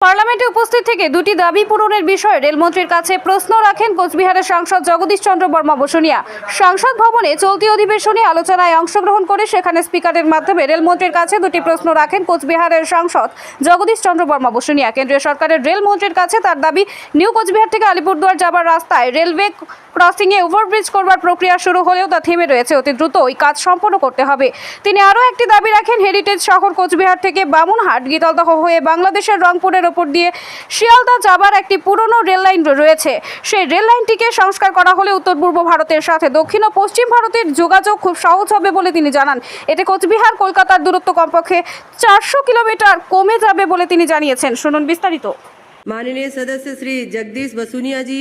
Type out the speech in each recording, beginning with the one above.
Parliament. পার্লামেন্টে উপস্থিত থেকে দুটি দাবি পূরণের বিষয়ে রেলমন্ত্রীর কাছে প্রশ্ন রাখেন কোচবিহারের সাংসদ জগদীশ চন্দ্র বর্মা বসুনিয়া। সংসদ ভবনে চলতি অধিবেশনে আলোচনায় অংশগ্রহণ করে সেখানে স্পিকারের মাধ্যমে রেলমন্ত্রীর কাছে দুটি প্রশ্ন রাখেন কোচবিহারের সাংসদ জগদীশ চন্দ্র বর্মা বসুনিয়া। কেন্দ্রীয় সরকারের রেলমন্ত্রীর কাছে তার দাবি, নিউ কোচবিহার থেকে আলিপুরদুয়ার যাবার রাস্তায় রেলওয়ে ক্রসিংয়ে ওভারব্রিজ করবার প্রক্রিয়া শুরু হলেও তা থেমে রয়েছে। অতি দ্রুত ওই কাজ সম্পন্ন করতে হবে। তিনি আরও একটি দাবি রাখেন, হেরিটেজ শহর কোচবিহার থেকে বামুনহাট গীতলদহ হয়ে বাংলাদেশের রংপুরের ওপর দিয়ে শিয়ালদা যাবার একটি পুরনো রেল লাইন রয়েছে সেই রেল লাইনটিকে সংস্কার করা হলে উত্তর পূর্ব ভারতের সাথে দক্ষিণ ও পশ্চিম ভারতের যোগাযোগ খুব সহজ হবে বলে তিনি জানান এতে কোচবিহার কলকাতার দূরত্ব কমপক্ষে চারশো কিলোমিটার কমে যাবে বলে তিনি জানিয়েছেন শুনুন বিস্তারিত माननीय सदस्य श्री जगदीश बसुनिया जी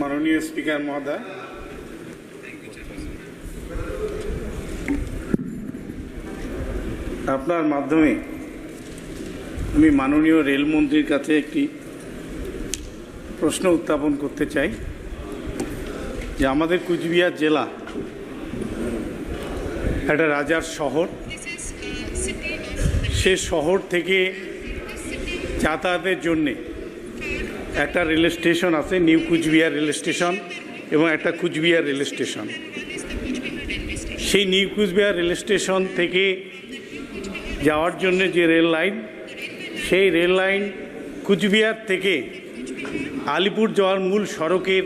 মাননীয় স্পিকার মহোদয় আপনার মাধ্যমে আমি মাননীয় রেলমন্ত্রীর কাছে একটি প্রশ্ন উত্থাপন করতে চাই যে আমাদের কুচবিহার জেলা একটা রাজার শহর। সে শহর থেকে যাতায়াতের জন্যে একটা রেল স্টেশন আছে নিউ কুচবিহার রেল স্টেশন এবং একটা কুচবিহার রেল স্টেশন। সেই নিউ কুচবিহার রেল স্টেশন থেকে যাওয়ার জন্য যে রেল লাইন, সেই রেল লাইন কুচবিহার থেকে আলিপুর যাওয়ার মূল সড়কের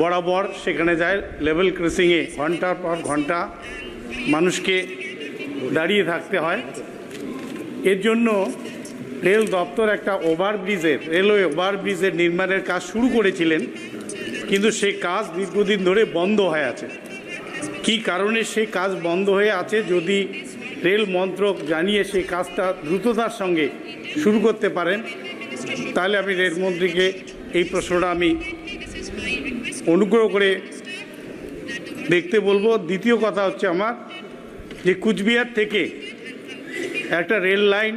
বরাবর সেখানে যায় লেভেল ক্রসিংয়ে ঘণ্টার পর ঘণ্টা মানুষকে দাঁড়িয়ে থাকতে হয়। এর জন্য রেল দপ্তর একটা ওভারব্রিজের, রেলওয়ে ওভারব্রিজের নির্মাণের কাজ শুরু করেছিলেন, কিন্তু সেই কাজ দীর্ঘদিন ধরে বন্ধ হয়ে আছে। কী কারণে সেই কাজ বন্ধ হয়ে আছে যদি রেল মন্ত্রক জানিয়ে সেই কাজটা দ্রুততার সঙ্গে শুরু করতে পারেন, তাহলে আমি রেলমন্ত্রীকে এই প্রশ্নটা আমি অনুগ্রহ করে দেখতে বলব। দ্বিতীয় কথা হচ্ছে আমার যে কুচবিহার থেকে একটা রেল লাইন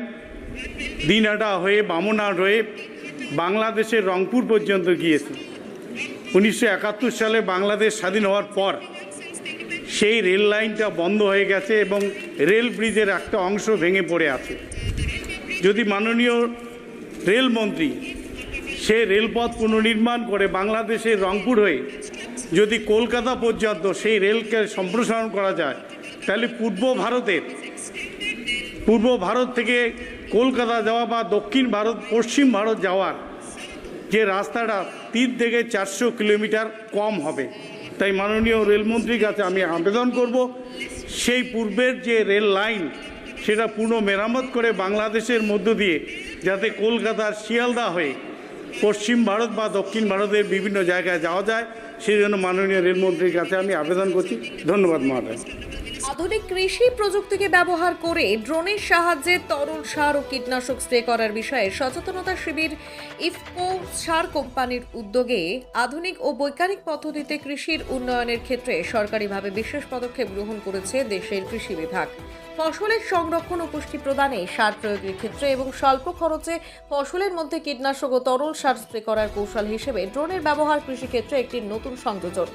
দিনহাটা হয়ে বামনহাট হয়ে বাংলাদেশের রংপুর পর্যন্ত গিয়েছে। উনিশশো একাত্তর সালে বাংলাদেশ স্বাধীন হওয়ার পর সেই রেল লাইনটা বন্ধ হয়ে গেছে এবং রেল ব্রিজের একটা অংশ ভেঙে পড়ে আছে। যদি মাননীয় রেলমন্ত্রী সে রেলপথ পুনর্নির্মাণ করে বাংলাদেশের রংপুর হয়ে যদি কলকাতা পর্যন্ত সেই রেলকে সম্প্রসারণ করা যায়, তাহলে পূর্ব ভারতের, পূর্ব ভারত থেকে কলকাতা যাওয়া বা দক্ষিণ ভারত, পশ্চিম ভারত যাওয়ার যে রাস্তাটা তিন থেকে চারশো কিলোমিটার কম হবে। তাই মাননীয় রেলমন্ত্রীর কাছে আমি আবেদন করব। সেই পূর্বের যে রেল লাইন, সেটা পুনঃ মেরামত করে বাংলাদেশের মধ্য দিয়ে যাতে কলকাতার শিয়ালদা হয়ে পশ্চিম ভারত বা দক্ষিণ ভারতের বিভিন্ন জায়গায় যাওয়া যায় সেই জন্য মাননীয় রেলমন্ত্রীর কাছে আমি আবেদন করছি। ধন্যবাদ মহাশয় আধুনিক কৃষি প্রযুক্তিকে ব্যবহার করে ড্রোনের সাহায্যে তরল সার ও কীটনাশক স্প্রে করার বিষয়ে সচেতনতা শিবির ইফকো সার কোম্পানির উদ্যোগে আধুনিক ও বৈজ্ঞানিক পদ্ধতিতে কৃষির উন্নয়নের ক্ষেত্রে সরকারিভাবে বিশেষ পদক্ষেপ গ্রহণ করেছে দেশের কৃষি বিভাগ। ফসলের সংরক্ষণ ও পুষ্টি প্রদানে সার প্রয়োগের ক্ষেত্রে এবং স্বল্প খরচে ফসলের মধ্যে কীটনাশক ও তরল সার স্প্রে করার কৌশল হিসেবে ড্রোনের ব্যবহার কৃষিক্ষেত্রে একটি নতুন সংযোজন।